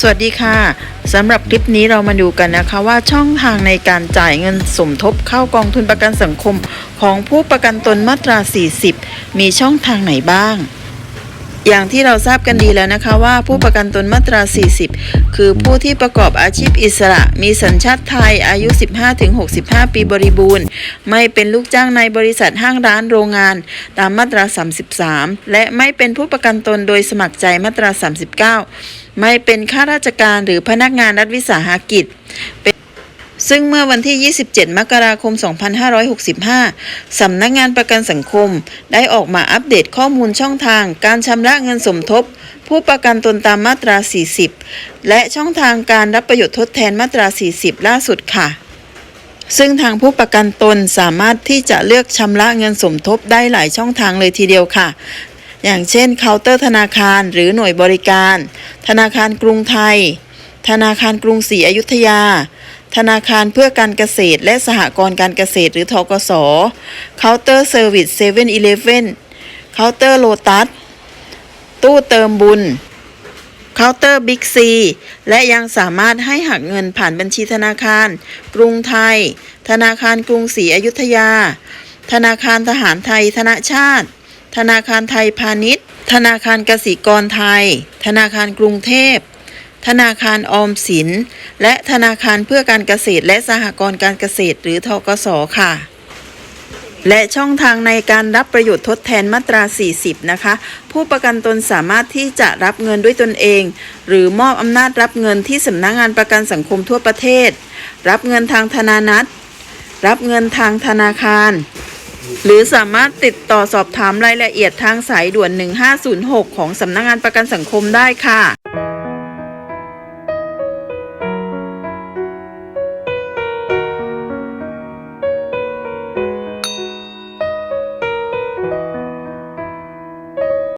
สวัสดีค่ะสำหรับคลิปนี้เรามาดูกันนะคะว่าช่องทางในการจ่ายเงินสมทบเข้ากองทุนประกันสังคม ของผู้ประกันตนมาตรา 40 มีช่องทางไหนบ้าง อย่างที่เราทราบกันดีแล้วนะคะว่าผู้ประกันตนมาตรา 40 คือผู้ที่ประกอบอาชีพอิสระ มีสัญชาติไทยอายุ 15-65 ปีบริบูรณ์ ไม่เป็นลูกจ้างในบริษัทห้างร้านโรงงาน ตามมาตรา 33 และไม่เป็นผู้ประกันตนโดยสมัครใจมาตรา 39 ไม่เป็นข้าราชการหรือพนักงานรัฐวิสาหกิจ ซึ่งเมื่อวันที่ 27 มกราคม 2565 สำนักงานประกันสังคม ได้ออกมาอัปเดตข้อมูลช่องทาง การชำระเงินสมทบ ผู้ประกันตนตามมาตรา 40 และช่องทางการรับประโยชน์ทดแทนมาตรา 40 ล่าสุดค่ะ ซึ่งทางผู้ประกันตนสามารถที่จะเลือกชำระเงินสมทบได้หลายช่องทางเลยทีเดียวค่ะอย่างเช่นเคาน์เตอร์ธนาคารหรือหน่วยบริการ ธนาคารกรุงไทย ธนาคารกรุงศรีอยุธยา ธนาคารเพื่อการเกษตร และสหกรณ์การเกษตรหรือทกสเคาน์เตอร์เซอร์วิสเซเว่นอีเลฟเว่นเคาน์เตอร์โลตัส ตู้เติมบุญเคาน์เตอร์บิ๊กซีและยังสามารถให้หักเงินผ่านบัญชีธนาคาร กรุงไทย ธนาคารกรุงศรีอยุธยา ธนาคารทหารไทยธนชาติ ธนาคารไทยพาณิชย์ ธนาคารกสิกรไทย ธนาคารกรุงเทพ ธนาคารออมสิน และธนาคารเพื่อการเกษตรและสหกรณ์การเกษตรหรือทกสค่ะ และช่องทางในการรับประโยชน์ทดแทนมาตรา 40 นะคะ ผู้ประกันตนสามารถที่จะรับเงินด้วยตนเอง หรือมอบอำนาจรับเงินที่สำนักงงานประกันสังคมทั่วประเทศ รับเงินทางธนานัตรับเงินทางธนาคาร หรือสามารถติดต่อสอบถามรายละเอียดทางสายด่วน 1506 ของสำนักงานประกันสังคมได้ค่ะ